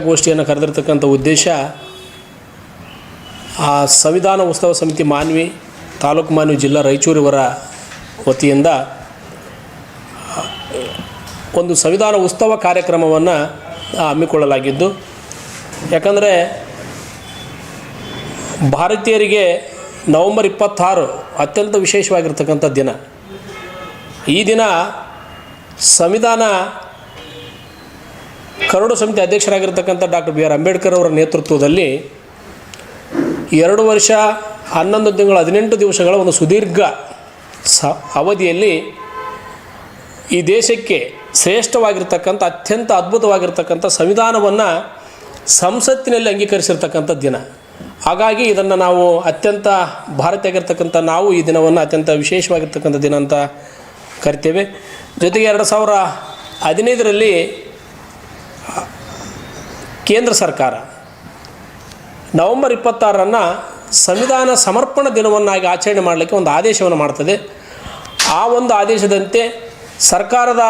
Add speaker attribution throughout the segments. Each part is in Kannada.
Speaker 1: ಗೋಷ್ಠಿಯನ್ನು ಕರೆದಿರ್ತಕ್ಕಂಥ ಉದ್ದೇಶ, ಆ ಸಂವಿಧಾನ ಉತ್ಸವ ಸಮಿತಿ ಮಾನ್ವಿ, ತಾಲೂಕು ಮಾನ್ವಿ ಜಿಲ್ಲಾ ರಾಯಚೂರಿವರ ವತಿಯಿಂದ, ಒಂದು ಸಂವಿಧಾನ ಉತ್ಸವ ಕಾರ್ಯಕ್ರಮವನ್ನು ಹಮ್ಮಿಕೊಳ್ಳಲಾಗಿದ್ದು, ಯಾಕಂದರೆ ಭಾರತೀಯರಿಗೆ ನವಂಬರ್ ಇಪ್ಪತ್ತಾರು ಅತ್ಯಂತ ವಿಶೇಷವಾಗಿರ್ತಕ್ಕಂಥ ದಿನ. ಈ ದಿನ ಸಂವಿಧಾನ ಕರಡು ಸಮಿತಿ ಅಧ್ಯಕ್ಷರಾಗಿರ್ತಕ್ಕಂಥ ಡಾಕ್ಟರ್ ಬಿ ಆರ್ ಅಂಬೇಡ್ಕರ್ ಅವರ ನೇತೃತ್ವದಲ್ಲಿ ಎರಡು ವರ್ಷ ಹನ್ನೊಂದು ತಿಂಗಳು ಹದಿನೆಂಟು ದಿವಸಗಳ ಒಂದು ಸುದೀರ್ಘ ಸ ಅವಧಿಯಲ್ಲಿ ಈ ದೇಶಕ್ಕೆ ಶ್ರೇಷ್ಠವಾಗಿರ್ತಕ್ಕಂಥ, ಅತ್ಯಂತ ಅದ್ಭುತವಾಗಿರ್ತಕ್ಕಂಥ ಸಂವಿಧಾನವನ್ನು ಸಂಸತ್ತಿನಲ್ಲಿ ಅಂಗೀಕರಿಸಿರ್ತಕ್ಕಂಥ ದಿನ. ಹಾಗಾಗಿ ಇದನ್ನು ನಾವು ಅತ್ಯಂತ ಭಾರತೀಯಾಗಿರ್ತಕ್ಕಂಥ ನಾವು ಈ ದಿನವನ್ನು ಅತ್ಯಂತ ವಿಶೇಷವಾಗಿರ್ತಕ್ಕಂಥ ದಿನ ಅಂತ ಕರಿತೇವೆ. ಜೊತೆಗೆ ಎರಡು ಸಾವಿರ ಹದಿನೈದರಲ್ಲಿ ಕೇಂದ್ರ ಸರ್ಕಾರ ನವೆಂಬರ್ ಇಪ್ಪತ್ತಾರನ್ನು ಸಂವಿಧಾನ ಸಮರ್ಪಣ ದಿನವನ್ನಾಗಿ ಆಚರಣೆ ಮಾಡಲಿಕ್ಕೆ ಒಂದು ಆದೇಶವನ್ನು ಮಾಡ್ತದೆ. ಆ ಒಂದು ಆದೇಶದಂತೆ ಸರ್ಕಾರದ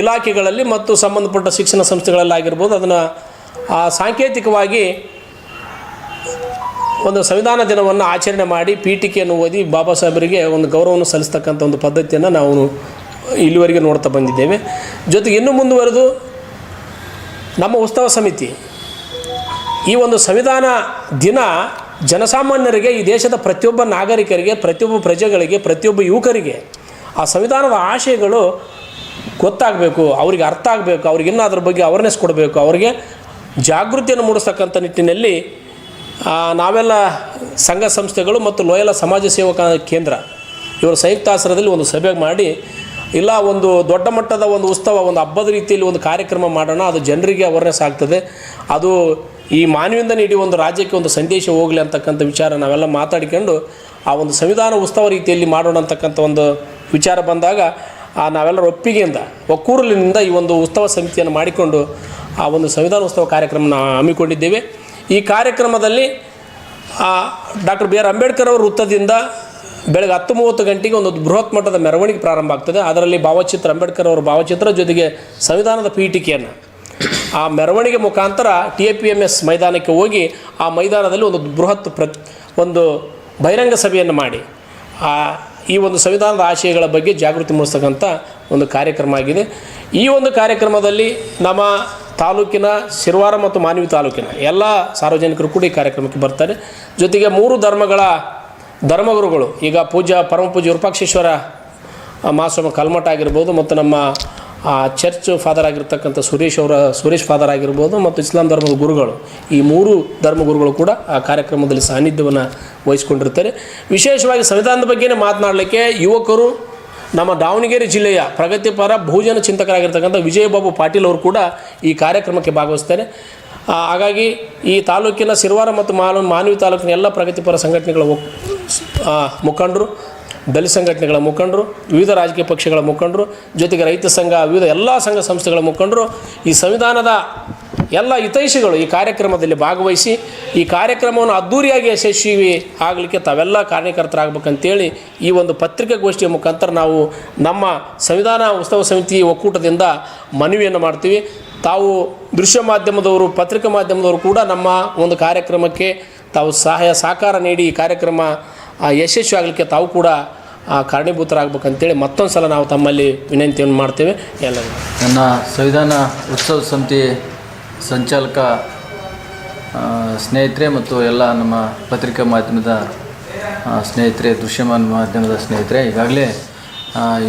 Speaker 1: ಇಲಾಖೆಗಳಲ್ಲಿ ಮತ್ತು ಸಂಬಂಧಪಟ್ಟ ಶಿಕ್ಷಣ ಸಂಸ್ಥೆಗಳಲ್ಲಾಗಿರ್ಬೋದು ಅದನ್ನು ಸಾಂಕೇತಿಕವಾಗಿ ಒಂದು ಸಂವಿಧಾನ ದಿನವನ್ನು ಆಚರಣೆ ಮಾಡಿ ಪೀಠಿಕೆಯನ್ನು ಓದಿ ಬಾಬಾ ಸಾಹೇಬರಿಗೆ ಒಂದು ಗೌರವವನ್ನು ಸಲ್ಲಿಸ್ತಕ್ಕಂಥ ಒಂದು ಪದ್ಧತಿಯನ್ನು ನಾವು ಇಲ್ಲಿವರೆಗೆ ನೋಡ್ತಾ ಬಂದಿದ್ದೇವೆ. ಜೊತೆಗೆ ಇನ್ನೂ ಮುಂದುವರೆದು ನಮ್ಮ ಉತ್ಸವ ಸಮಿತಿ. ಈ ಒಂದು ಸಂವಿಧಾನ ದಿನ ಜನಸಾಮಾನ್ಯರಿಗೆ, ಈ ದೇಶದ ಪ್ರತಿಯೊಬ್ಬ ನಾಗರಿಕರಿಗೆ, ಪ್ರತಿಯೊಬ್ಬ ಪ್ರಜೆಗಳಿಗೆ, ಪ್ರತಿಯೊಬ್ಬ ಯುವಕರಿಗೆ, ಆ ಸಂವಿಧಾನದ ಆಶಯಗಳು ಗೊತ್ತಾಗಬೇಕು, ಅವರಿಗೆ ಅರ್ಥ ಆಗಬೇಕು, ಅವ್ರಿಗೆ ಇನ್ನೂ ಅದ್ರ ಬಗ್ಗೆ ಅವೇರ್ನೆಸ್ ಕೊಡಬೇಕು, ಅವರಿಗೆ ಜಾಗೃತಿಯನ್ನು ಮೂಡಿಸ್ತಕ್ಕಂಥ ನಿಟ್ಟಿನಲ್ಲಿ ನಾವೆಲ್ಲ ಸಂಘ ಸಂಸ್ಥೆಗಳು ಮತ್ತು ಲೋಯಲ ಸಮಾಜ ಸೇವಕ ಕೇಂದ್ರ ಇವರ ಸಂಯುಕ್ತ ಆಶ್ರಯದಲ್ಲಿ ಒಂದು ಸಭೆ ಮಾಡಿ ಇಲ್ಲ, ಒಂದು ದೊಡ್ಡ ಮಟ್ಟದ ಒಂದು ಉತ್ಸವ, ಒಂದು ಹಬ್ಬದ ರೀತಿಯಲ್ಲಿ ಒಂದು ಕಾರ್ಯಕ್ರಮ ಮಾಡೋಣ, ಅದು ಜನರಿಗೆ ಅವೇರ್ನೆಸ್ ಆಗ್ತದೆ. ಅದು ಈ ಮಾನವಿಂದ ನೀಡಿ ಒಂದು ರಾಜ್ಯಕ್ಕೆ ಒಂದು ಸಂದೇಶ ಹೋಗಲಿ ಅಂತಕ್ಕಂಥ ವಿಚಾರ ನಾವೆಲ್ಲ ಮಾತಾಡಿಕೊಂಡು, ಆ ಒಂದು ಸಂವಿಧಾನ ಉತ್ಸವ ರೀತಿಯಲ್ಲಿ ಮಾಡೋಣ ಅಂತಕ್ಕಂಥ ಒಂದು ವಿಚಾರ ಬಂದಾಗ, ಆ ನಾವೆಲ್ಲರ ಒಪ್ಪಿಗೆಯಿಂದ, ಒಕ್ಕೂರಲಿನಿಂದ ಈ ಒಂದು ಉತ್ಸವ ಸಮಿತಿಯನ್ನು ಮಾಡಿಕೊಂಡು, ಆ ಒಂದು ಸಂವಿಧಾನ ಉತ್ಸವ ಕಾರ್ಯಕ್ರಮನ ಹಮ್ಮಿಕೊಂಡಿದ್ದೇವೆ. ಈ ಕಾರ್ಯಕ್ರಮದಲ್ಲಿ ಡಾಕ್ಟರ್ ಬಿ ಆರ್ ಅಂಬೇಡ್ಕರ್ ಅವರ ವೃತ್ತದಿಂದ ಬೆಳಗ್ಗೆ ಹತ್ತು ಮೂವತ್ತು ಗಂಟೆಗೆ ಒಂದು ಬೃಹತ್ ಮಟ್ಟದ ಮೆರವಣಿಗೆ ಪ್ರಾರಂಭ ಆಗ್ತದೆ. ಅದರಲ್ಲಿ ಭಾವಚಿತ್ರ, ಅಂಬೇಡ್ಕರ್ ಅವರ ಭಾವಚಿತ್ರ ಜೊತೆಗೆ ಸಂವಿಧಾನದ ಪೀಠಿಕೆಯನ್ನು. ಆ ಮೆರವಣಿಗೆ ಮುಖಾಂತರ T A P M S ಮೈದಾನಕ್ಕೆ ಹೋಗಿ ಆ ಮೈದಾನದಲ್ಲಿ ಒಂದು ಬೃಹತ್ ಪ್ರ ಒಂದು ಬಹಿರಂಗ ಸಭೆಯನ್ನು ಮಾಡಿ. ಆ, ಈ ಒಂದು ಸಂವಿಧಾನದ ಆಶಯಗಳ ಬಗ್ಗೆ ಜಾಗೃತಿ ಮೂಡಿಸ್ತಕ್ಕಂಥ ಒಂದು ಕಾರ್ಯಕ್ರಮ ಆಗಿದೆ. ಈ ಒಂದು ಕಾರ್ಯಕ್ರಮದಲ್ಲಿ ನಮ್ಮ ತಾಲೂಕಿನ ಶಿರ್ವಾರ ಮತ್ತು ಮಾನವಿ ತಾಲೂಕಿನ ಎಲ್ಲ ಸಾರ್ವಜನಿಕರು ಕೂಡ ಈ ಕಾರ್ಯಕ್ರಮಕ್ಕೆ ಬರ್ತಾರೆ. ಜೊತೆಗೆ ಮೂರು ಧರ್ಮಗಳ ಧರ್ಮಗುರುಗಳು ಈಗ ಪೂಜ್ಯ ಪರಮ ಪೂಜ್ಯ ವಿರೂಪಾಕ್ಷೇಶ್ವರ ಆ, ಮಹಾಸ್ವಾಮಿ ಕಲ್ಮಠ ಆಗಿರ್ಬೋದು ಮತ್ತು ನಮ್ಮ ಚರ್ಚ್ ಫಾದರ್ ಆಗಿರ್ತಕ್ಕಂಥ ಸುರೇಶ್ ಅವರ ಸುರೇಶ್ ಫಾದರ್ ಆಗಿರ್ಬೋದು ಮತ್ತು ಇಸ್ಲಾಂ ಧರ್ಮದ ಗುರುಗಳು. ಈ ಮೂರು ಧರ್ಮಗುರುಗಳು ಕೂಡ ಆ ಕಾರ್ಯಕ್ರಮದಲ್ಲಿ ಸಾನ್ನಿಧ್ಯವನ್ನು ವಹಿಸ್ಕೊಂಡಿರ್ತಾರೆ ವಿಶೇಷವಾಗಿ ಸಂವಿಧಾನದ ಬಗ್ಗೆನೇ ಮಾತನಾಡಲಿಕ್ಕೆ ಯುವಕರು ನಮ್ಮ ದಾವಣಗೆರೆ ಜಿಲ್ಲೆಯ ಪ್ರಗತಿಪರ ಬಹುಜನ ಚಿಂತಕರಾಗಿರ್ತಕ್ಕಂಥ ವಿಜಯಬಾಬು ಪಾಟೀಲ್ ಅವರು ಕೂಡ ಈ ಕಾರ್ಯಕ್ರಮಕ್ಕೆ ಭಾಗವಹಿಸ್ತಾರೆ. ಹಾಗಾಗಿ ಈ ತಾಲೂಕಿನ ಸಿರ್ವಾರ ಮತ್ತು ಮಾನ ಮಾನವಿ ತಾಲೂಕಿನ ಎಲ್ಲ ಪ್ರಗತಿಪರ ಸಂಘಟನೆಗಳ ಮುಖಂಡರು, ದಲಿತ ಸಂಘಟನೆಗಳ ಮುಖಂಡರು, ವಿವಿಧ ರಾಜಕೀಯ ಪಕ್ಷಗಳ ಮುಖಂಡರು, ಜೊತೆಗೆ ರೈತ ಸಂಘ, ವಿವಿಧ ಎಲ್ಲ ಸಂಘ ಸಂಸ್ಥೆಗಳ ಮುಖಂಡರು ಈ ಸಂವಿಧಾನದ ಎಲ್ಲ ಹಿತೈಷಿಗಳು ಈ ಕಾರ್ಯಕ್ರಮದಲ್ಲಿ ಭಾಗವಹಿಸಿ ಈ ಕಾರ್ಯಕ್ರಮವನ್ನು ಅದ್ಧೂರಿಯಾಗಿ ಯಶಸ್ವಿ ಆಗಲಿಕ್ಕೆ ತಾವೆಲ್ಲ ಕಾರ್ಯಕರ್ತರಾಗಬೇಕಂತೇಳಿ ಈ ಒಂದು ಪತ್ರಿಕಾಗೋಷ್ಠಿಯ ಮುಖಾಂತರ ನಾವು ನಮ್ಮ ಸಂವಿಧಾನ ಉತ್ಸವ ಸಮಿತಿ ಒಕ್ಕೂಟದಿಂದ ಮನವಿಯನ್ನು ಮಾಡ್ತೀವಿ. ತಾವು ದೃಶ್ಯ ಮಾಧ್ಯಮದವರು, ಪತ್ರಿಕಾ ಮಾಧ್ಯಮದವರು ಕೂಡ ನಮ್ಮ ಒಂದು ಕಾರ್ಯಕ್ರಮಕ್ಕೆ ತಾವು ಸಹಾಯ, ಸಹಕಾರ ನೀಡಿ ಈ ಕಾರ್ಯಕ್ರಮ ಯಶಸ್ವಿ ಆಗಲಿಕ್ಕೆ ತಾವು ಕೂಡ ಕಾರಣೀಭೂತರಾಗಬೇಕಂತೇಳಿ ಮತ್ತೊಂದು ಸಲ ನಾವು ತಮ್ಮಲ್ಲಿ ವಿನಂತಿಯನ್ನು ಮಾಡ್ತೇವೆ. ಎಲ್ಲರಿಗೂ.
Speaker 2: ನನ್ನ ಸಂವಿಧಾನ ಉತ್ಸವ ಸಮಿತಿ ಸಂಚಾಲಕ ಸ್ನೇಹಿತರೆ ಮತ್ತು ಎಲ್ಲ ನಮ್ಮ ಪತ್ರಿಕಾ ಮಾಧ್ಯಮದ ಸ್ನೇಹಿತರೆ ದೃಶ್ಯಮಾನ ಮಾಧ್ಯಮದ ಸ್ನೇಹಿತರೆ, ಈಗಾಗಲೇ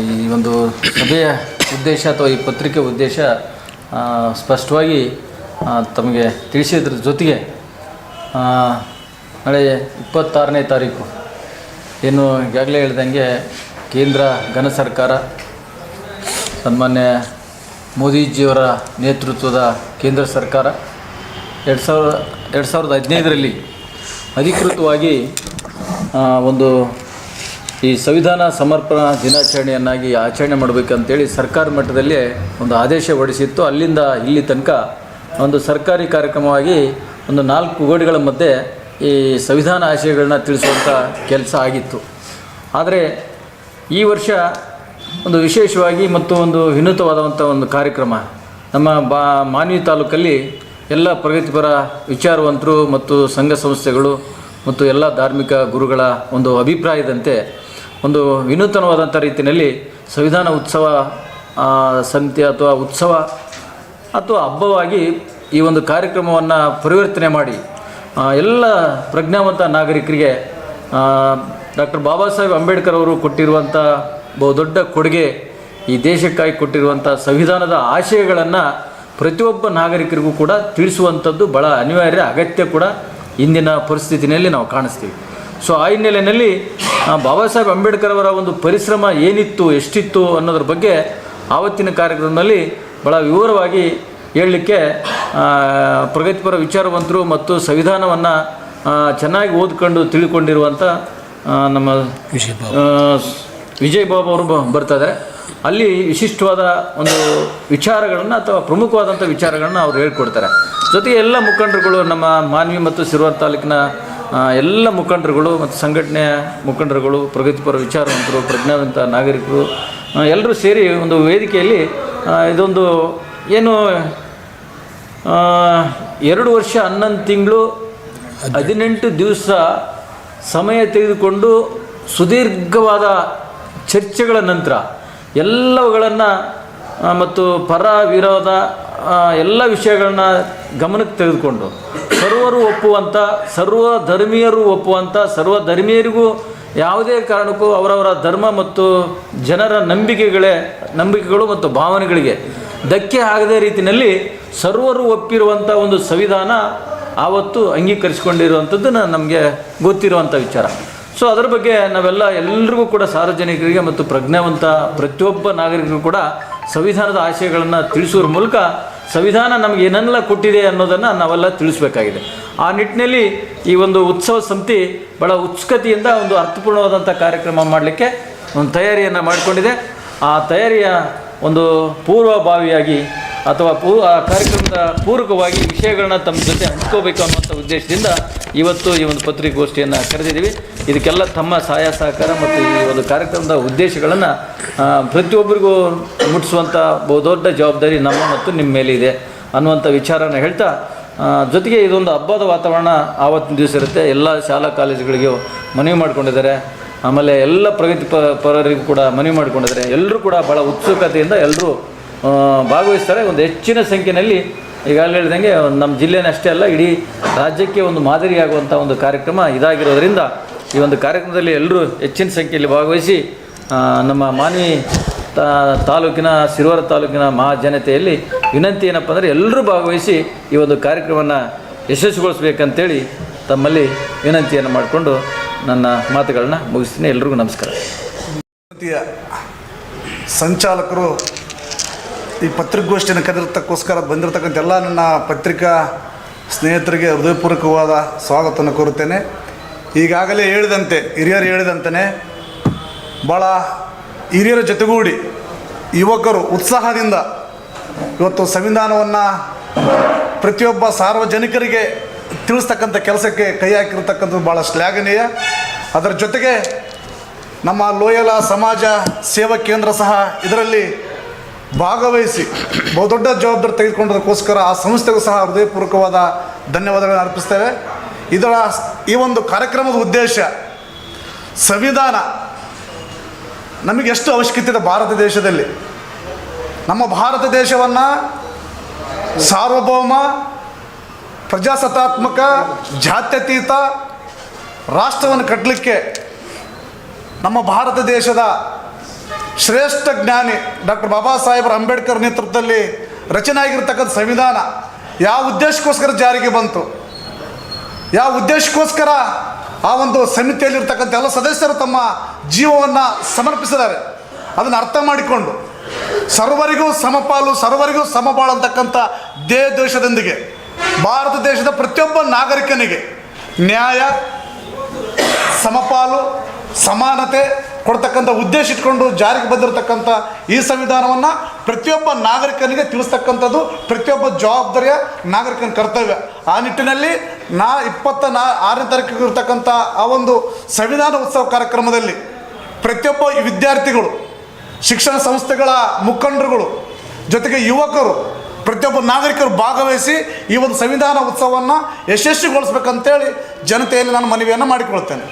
Speaker 2: ಈ ಒಂದು ಸಭೆಯ ಉದ್ದೇಶ ಅಥವಾ ಈ ಪತ್ರಿಕೆ ಉದ್ದೇಶ ಸ್ಪಷ್ಟವಾಗಿ ತಮಗೆ ತಿಳಿಸಿದ್ರ ಜೊತೆಗೆ ನಾಳೆ ಇಪ್ಪತ್ತಾರನೇ ತಾರೀಕು. ಏನು ಈಗಾಗಲೇ ಹೇಳ್ದಂಗೆ ಕೇಂದ್ರ ಘನ ಸರ್ಕಾರ, ಸನ್ಮಾನ್ಯ ಮೋದಿಜಿಯವರ ನೇತೃತ್ವದ ಕೇಂದ್ರ ಸರ್ಕಾರ, ಎರಡು ಸಾವಿರ, ಎರಡು ಸಾವಿರದ ಹದಿನೈದರಲ್ಲಿ ಅಧಿಕೃತವಾಗಿ ಒಂದು ಈ ಸಂವಿಧಾನ ಸಮರ್ಪಣಾ ದಿನಾಚರಣೆಯನ್ನಾಗಿ ಆಚರಣೆ ಮಾಡಬೇಕಂತೇಳಿ ಸರ್ಕಾರ ಮಟ್ಟದಲ್ಲಿ ಒಂದು ಆದೇಶ ಹೊರಡಿಸಿತ್ತು. ಅಲ್ಲಿಂದ ಇಲ್ಲಿ ತನಕ ಒಂದು ಸರ್ಕಾರಿ ಕಾರ್ಯಕ್ರಮವಾಗಿ ಒಂದು ನಾಲ್ಕು ಗೋಡೆಗಳ ಮಧ್ಯೆ ಈ ಸಂವಿಧಾನ ಆಶಯಗಳನ್ನ ತಿಳಿಸುವಂಥ ಕೆಲಸ ಆಗಿತ್ತು. ಆದರೆ ಈ ವರ್ಷ ಒಂದು ವಿಶೇಷವಾಗಿ ಮತ್ತು ಒಂದು ವಿನೂತವಾದಂಥ ಒಂದು ಕಾರ್ಯಕ್ರಮ. ನಮ್ಮ ಬಾ ಮಾನ್ವಿ ತಾಲೂಕಲ್ಲಿ ಎಲ್ಲ ಪ್ರಗತಿಪರ ವಿಚಾರವಂತರು ಮತ್ತು ಸಂಘ ಸಂಸ್ಥೆಗಳು ಮತ್ತು ಎಲ್ಲ ಧಾರ್ಮಿಕ ಗುರುಗಳ ಒಂದು ಅಭಿಪ್ರಾಯದಂತೆ ಒಂದು ವಿನೂತನವಾದಂಥ ರೀತಿಯಲ್ಲಿ ಸಂವಿಧಾನ ಉತ್ಸವ ಸಮಿತಿ ಅಥವಾ ಉತ್ಸವ ಅಥವಾ ಹಬ್ಬವಾಗಿ ಈ ಒಂದು ಕಾರ್ಯಕ್ರಮವನ್ನು ಪರಿವರ್ತನೆ ಮಾಡಿ ಎಲ್ಲ ಪ್ರಜ್ಞಾವಂತ ನಾಗರಿಕರಿಗೆ ಡಾಕ್ಟರ್ ಬಾಬಾ ಸಾಹೇಬ್ ಅಂಬೇಡ್ಕರ್ ಅವರು ಕೊಟ್ಟಿರುವಂಥ ಬಹುದೊಡ್ಡ ಕೊಡುಗೆ, ಈ ದೇಶಕ್ಕಾಗಿ ಕೊಟ್ಟಿರುವಂಥ ಸಂವಿಧಾನದ ಆಶಯಗಳನ್ನು ಪ್ರತಿಯೊಬ್ಬ ನಾಗರಿಕರಿಗೂ ಕೂಡ ತಿಳಿಸುವಂಥದ್ದು ಭಾಳ ಅನಿವಾರ್ಯ, ಅಗತ್ಯ ಕೂಡ ಇಂದಿನ ಪರಿಸ್ಥಿತಿಯಲ್ಲಿ ನಾವು ಕಾಣಿಸ್ತೀವಿ. ಸೊ ಆ ಹಿನ್ನೆಲೆಯಲ್ಲಿ ಬಾಬಾ ಸಾಹೇಬ್ ಅಂಬೇಡ್ಕರ್ ಅವರ ಒಂದು ಪರಿಶ್ರಮ ಏನಿತ್ತು, ಎಷ್ಟಿತ್ತು ಅನ್ನೋದ್ರ ಬಗ್ಗೆ ಆವತ್ತಿನ ಕಾರ್ಯಕ್ರಮದಲ್ಲಿ ಭಾಳ ವಿವರವಾಗಿ ಹೇಳಲಿಕ್ಕೆ ಪ್ರಗತಿಪರ ವಿಚಾರವಂತರು ಮತ್ತು ಸಂವಿಧಾನವನ್ನು ಚೆನ್ನಾಗಿ ಓದ್ಕೊಂಡು ತಿಳ್ಕೊಂಡಿರುವಂಥ ನಮ್ಮ ವಿಜಯ್ ಬಾಬು ಅವರು ಬರ್ತಾರೆ. ಅಲ್ಲಿ ವಿಶಿಷ್ಟವಾದ ಒಂದು ವಿಚಾರಗಳನ್ನು ಅಥವಾ ಪ್ರಮುಖವಾದಂಥ ವಿಚಾರಗಳನ್ನು ಅವ್ರು ಹೇಳ್ಕೊಡ್ತಾರೆ. ಜೊತೆಗೆ ಎಲ್ಲ ಮುಖಂಡರುಗಳು ನಮ್ಮ ಮಾನ್ವಿ ಮತ್ತು ಸಿರುವರ್ ತಾಲೂಕಿನ ಎಲ್ಲ ಮುಖಂಡರುಗಳು ಮತ್ತು ಸಂಘಟನೆಯ ಮುಖಂಡರುಗಳು, ಪ್ರಗತಿಪರ ವಿಚಾರವಂತರು, ಪ್ರಜ್ಞಾವಂತ ನಾಗರಿಕರು ಎಲ್ಲರೂ ಸೇರಿ ಒಂದು ವೇದಿಕೆಯಲ್ಲಿ ಇದೊಂದು ಏನು ಎರಡು ವರ್ಷ ಹನ್ನೊಂದು ತಿಂಗಳು ಹದಿನೆಂಟು ದಿವಸ ಸಮಯ ತೆಗೆದುಕೊಂಡು ಸುದೀರ್ಘವಾದ ಚರ್ಚೆಗಳ ನಂತರ ಎಲ್ಲವುಗಳನ್ನು ಮತ್ತು ಪರ ವಿರೋಧ ಎಲ್ಲ ವಿಷಯಗಳನ್ನ ಗಮನಕ್ಕೆ ತೆಗೆದುಕೊಂಡು ಸರ್ವರು ಒಪ್ಪುವಂಥ ಸರ್ವ ಧರ್ಮೀಯರು ಒಪ್ಪುವಂಥ ಸರ್ವ ಧರ್ಮೀಯರಿಗೂ ಯಾವುದೇ ಕಾರಣಕ್ಕೂ ಅವರವರ ಧರ್ಮ ಮತ್ತು ಜನರ ನಂಬಿಕೆಗಳೇ, ನಂಬಿಕೆಗಳು ಮತ್ತು ಭಾವನೆಗಳಿಗೆ ಧಕ್ಕೆ ಆಗದೇ ರೀತಿಯಲ್ಲಿ ಸರ್ವರು ಒಪ್ಪಿರುವಂಥ ಒಂದು ಸಂವಿಧಾನ ಆವತ್ತು ಅಂಗೀಕರಿಸಿಕೊಂಡಿರುವಂಥದ್ದು ನಮಗೆ ಗೊತ್ತಿರುವಂಥ ವಿಚಾರ. ಸೊ ಅದರ ಬಗ್ಗೆ ನಾವೆಲ್ಲ ಎಲ್ರಿಗೂ ಕೂಡ ಸಾರ್ವಜನಿಕರಿಗೆ ಮತ್ತು ಪ್ರಜ್ಞಾವಂತ ಪ್ರತಿಯೊಬ್ಬ ನಾಗರಿಕರು ಕೂಡ ಸಂವಿಧಾನದ ಆಶಯಗಳನ್ನು ತಿಳಿಸುವ ಮೂಲಕ ಸಂವಿಧಾನ ನಮಗೆ ಏನೆಲ್ಲ ಕೊಟ್ಟಿದೆ ಅನ್ನೋದನ್ನು ನಾವೆಲ್ಲ ತಿಳಿಸ್ಬೇಕಾಗಿದೆ. ಆ ನಿಟ್ಟಿನಲ್ಲಿ ಈ ಒಂದು ಉತ್ಸವ ಸಮಿತಿ ಬಹಳ ಉತ್ಸುಕತೆಯಿಂದ ಒಂದು ಅರ್ಥಪೂರ್ಣವಾದಂಥ ಕಾರ್ಯಕ್ರಮ ಮಾಡಲಿಕ್ಕೆ ಒಂದು ತಯಾರಿಯನ್ನು ಮಾಡಿಕೊಂಡಿದೆ. ಆ ತಯಾರಿಯ ಒಂದು ಪೂರ್ವಭಾವಿಯಾಗಿ ಅಥವಾ ಪೂ ಆ ಕಾರ್ಯಕ್ರಮದ ಪೂರಕವಾಗಿ ವಿಷಯಗಳನ್ನ ತಮ್ಮ ಜೊತೆ ಹಂಚ್ಕೋಬೇಕು ಅನ್ನುವಂಥ ಉದ್ದೇಶದಿಂದ ಇವತ್ತು ಈ ಒಂದು ಪತ್ರಿಕಾಗೋಷ್ಠಿಯನ್ನು ಕರೆದಿದ್ದೀವಿ. ಇದಕ್ಕೆಲ್ಲ ತಮ್ಮ ಸಹಾಯ, ಸಹಕಾರ ಮತ್ತು ಈ ಒಂದು ಕಾರ್ಯಕ್ರಮದ ಉದ್ದೇಶಗಳನ್ನು ಪ್ರತಿಯೊಬ್ಬರಿಗೂ ಮುಟ್ಟಿಸುವಂಥ ಬಹುದೊಡ್ಡ ಜವಾಬ್ದಾರಿ ನಮ್ಮ ಮತ್ತು ನಿಮ್ಮ ಮೇಲೆ ಇದೆ ಅನ್ನುವಂಥ ವಿಚಾರನ ಹೇಳ್ತಾ ಜೊತೆಗೆ ಇದೊಂದು ಹಬ್ಬದ ವಾತಾವರಣ ಆವತ್ತಿನ ದಿವಸ ಇರುತ್ತೆ. ಎಲ್ಲ ಶಾಲಾ ಕಾಲೇಜುಗಳಿಗೆ ಮನವಿ ಮಾಡಿಕೊಂಡಿದ್ದಾರೆ. ಆಮೇಲೆ ಎಲ್ಲ ಪ್ರಗತಿ ಪರರಿಗೂ ಕೂಡ ಮನವಿ ಮಾಡಿಕೊಂಡಿದ್ದಾರೆ. ಎಲ್ಲರೂ ಕೂಡ ಭಾಳ ಉತ್ಸುಕತೆಯಿಂದ ಎಲ್ಲರೂ ಭಾಗವಹಿಸ್ತಾರೆ. ಒಂದು ಹೆಚ್ಚಿನ ಸಂಖ್ಯೆಯಲ್ಲಿ ಈಗಾಗಲೇ ಹೇಳಿದಂಗೆ ನಮ್ಮ ಜಿಲ್ಲೆನೇ ಅಷ್ಟೇ ಅಲ್ಲ, ಇಡೀ ರಾಜ್ಯಕ್ಕೆ ಒಂದು ಮಾದರಿಯಾಗುವಂಥ ಒಂದು ಕಾರ್ಯಕ್ರಮ ಇದಾಗಿರೋದ್ರಿಂದ ಈ ಒಂದು ಕಾರ್ಯಕ್ರಮದಲ್ಲಿ ಎಲ್ಲರೂ ಹೆಚ್ಚಿನ ಸಂಖ್ಯೆಯಲ್ಲಿ ಭಾಗವಹಿಸಿ ನಮ್ಮ ಮಾನ್ವಿ ತಾಲೂಕಿನ ಸಿರುವರ ತಾಲೂಕಿನ ಮಹಾ ಜನತೆಯಲ್ಲಿ ವಿನಂತಿ ಏನಪ್ಪ ಅಂದರೆ ಎಲ್ಲರೂ ಭಾಗವಹಿಸಿ ಈ ಒಂದು ಕಾರ್ಯಕ್ರಮವನ್ನು ಯಶಸ್ವಿಗೊಳಿಸ್ಬೇಕಂತೇಳಿ ತಮ್ಮಲ್ಲಿ ವಿನಂತಿಯನ್ನು ಮಾಡಿಕೊಂಡು ನನ್ನ ಮಾತುಗಳನ್ನ ಮುಗಿಸ್ತೀನಿ. ಎಲ್ರಿಗೂ ನಮಸ್ಕಾರ.
Speaker 3: ಸಂಚಾಲಕರು ಈ ಪತ್ರಿಕಾಗೋಷ್ಠಿಯನ್ನು ಕರೆದಿರ್ತಕ್ಕೋಸ್ಕರ ಬಂದಿರತಕ್ಕಂಥ ಎಲ್ಲ ನನ್ನ ಪತ್ರಿಕಾ ಸ್ನೇಹಿತರಿಗೆ ಹೃದಯಪೂರ್ವಕವಾದ ಸ್ವಾಗತವನ್ನು ಕೋರುತ್ತೇನೆ. ಈಗಾಗಲೇ ಹೇಳಿದಂತೆ, ಹಿರಿಯರು ಹೇಳಿದಂತೆಯೇ ಭಾಳ ಹಿರಿಯರ ಜೊತೆಗೂಡಿ ಯುವಕರು ಉತ್ಸಾಹದಿಂದ ಇವತ್ತು ಸಂವಿಧಾನವನ್ನು ಪ್ರತಿಯೊಬ್ಬ ಸಾರ್ವಜನಿಕರಿಗೆ ತಿಳಿಸ್ತಕ್ಕಂಥ ಕೆಲಸಕ್ಕೆ ಕೈ ಹಾಕಿರ್ತಕ್ಕಂಥದ್ದು ಭಾಳ ಶ್ಲಾಘನೀಯ. ಅದರ ಜೊತೆಗೆ ನಮ್ಮ ಲೋಯಲ ಸಮಾಜ ಸೇವಾ ಕೇಂದ್ರ ಸಹ ಇದರಲ್ಲಿ ಭಾಗವಹಿಸಿ ಬಹುದೊಡ್ಡ ಜವಾಬ್ದಾರಿ ತೆಗೆದುಕೊಂಡದಕ್ಕೋಸ್ಕರ ಆ ಸಂಸ್ಥೆಗೂ ಸಹ ಹೃದಯಪೂರ್ವಕವಾದ ಧನ್ಯವಾದಗಳನ್ನು ಅರ್ಪಿಸ್ತೇವೆ. ಇದರ ಈ ಒಂದು ಕಾರ್ಯಕ್ರಮದ ಉದ್ದೇಶ ಸಂವಿಧಾನ. ನಮಗೆ ಎಷ್ಟು ಅವಶ್ಯಕತೆ ಇದೆ ಭಾರತ ದೇಶದಲ್ಲಿ? ನಮ್ಮ ಭಾರತ ದೇಶವನ್ನು ಸಾರ್ವಭೌಮ, ಪ್ರಜಾಸತ್ತಾತ್ಮಕ, ಜಾತ್ಯತೀತ ರಾಷ್ಟ್ರವನ್ನು ಕಟ್ಟಲಿಕ್ಕೆ ನಮ್ಮ ಭಾರತ ದೇಶದ ಶ್ರೇಷ್ಠ ಜ್ಞಾನಿ ಡಾಕ್ಟರ್ ಬಾಬಾ ಸಾಹೇಬ್ರ ಅಂಬೇಡ್ಕರ್ ನೇತೃತ್ವದಲ್ಲಿ ರಚನೆ ಆಗಿರ್ತಕ್ಕಂಥ ಸಂವಿಧಾನ ಯಾವ ಉದ್ದೇಶಕ್ಕೋಸ್ಕರ ಜಾರಿಗೆ ಬಂತು? ಯಾವ ಉದ್ದೇಶಕ್ಕೋಸ್ಕರ ಆ ಒಂದು ಸಮಿತಿಯಲ್ಲಿರ್ತಕ್ಕಂಥ ಎಲ್ಲ ಸದಸ್ಯರು ತಮ್ಮ ಜೀವವನ್ನು ಸಮರ್ಪಿಸಿದ್ದಾರೆ? ಅದನ್ನು ಅರ್ಥ ಮಾಡಿಕೊಂಡು. ಸರ್ವರಿಗೂ ಸಮಪಾಲು, ಸರ್ವರಿಗೂ ಸಮಬಾಳು ಅಂತಕ್ಕಂಥ ದೇ ದೇಶದೊಂದಿಗೆ, ಭಾರತ ದೇಶದ ಪ್ರತಿಯೊಬ್ಬ ನಾಗರಿಕನಿಗೆ ನ್ಯಾಯ, ಸಮಪಾಲು, ಸಮಾನತೆ ಕೊಡ್ತಕ್ಕಂಥ ಉದ್ದೇಶ ಇಟ್ಕೊಂಡು ಜಾರಿಗೆ ಬಂದಿರತಕ್ಕಂಥ ಈ ಸಂವಿಧಾನವನ್ನು ಪ್ರತಿಯೊಬ್ಬ ನಾಗರಿಕನಿಗೆ ತಿಳಿಸ್ತಕ್ಕಂಥದ್ದು, ಪ್ರತಿಯೊಬ್ಬ ಜವಾಬ್ದಾರಿಯ ನಾಗರಿಕನ ಕರ್ತವ್ಯ. ಆ ನಿಟ್ಟಿನಲ್ಲಿ ನಾ ಇಪ್ಪತ್ತ ನಾ ಆರನೇ ತಾರೀಕಿಗೆ ಇರ್ತಕ್ಕಂಥ ಆ ಒಂದು ಸಂವಿಧಾನ ಉತ್ಸವ ಕಾರ್ಯಕ್ರಮದಲ್ಲಿ ಪ್ರತಿಯೊಬ್ಬ ವಿದ್ಯಾರ್ಥಿಗಳು, ಶಿಕ್ಷಣ ಸಂಸ್ಥೆಗಳ ಮುಖಂಡರುಗಳು, ಜೊತೆಗೆ ಯುವಕರು, ಪ್ರತಿಯೊಬ್ಬ ನಾಗರಿಕರು ಭಾಗವಹಿಸಿ ಈ ಒಂದು ಸಂವಿಧಾನ ಉತ್ಸವವನ್ನು ಯಶಸ್ವಿಗೊಳಿಸ್ಬೇಕಂತೇಳಿ ಜನತೆಯಲ್ಲಿ ನಾನು ಮನವಿಯನ್ನು ಮಾಡಿಕೊಳ್ತೇನೆ